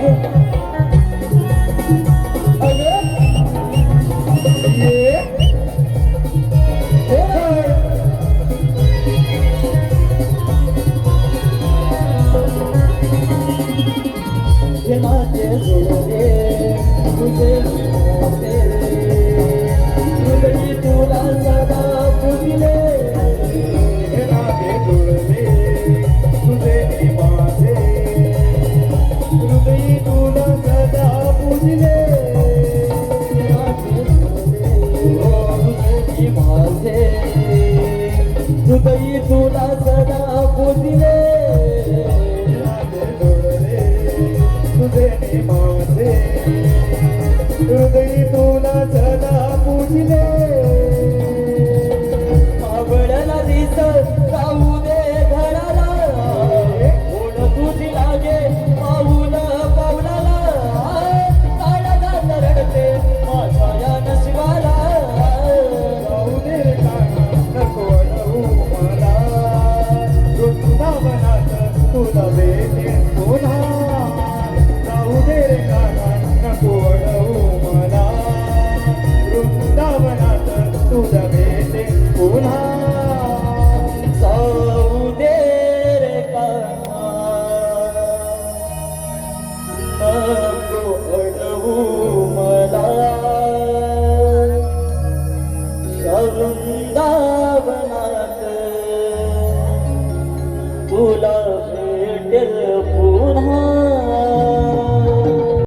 Tudo bem, माझे माझे हृदय तुला सदा पूजले. आवडला दिस जाऊ घराला. कोण तुझी लागे पाहून पावलाला काळाला रडते माझ्या या नशिबाला. दे नको अडवू मला. वृंदावनात वृंदावनात. तुला भेटेल पुन्हा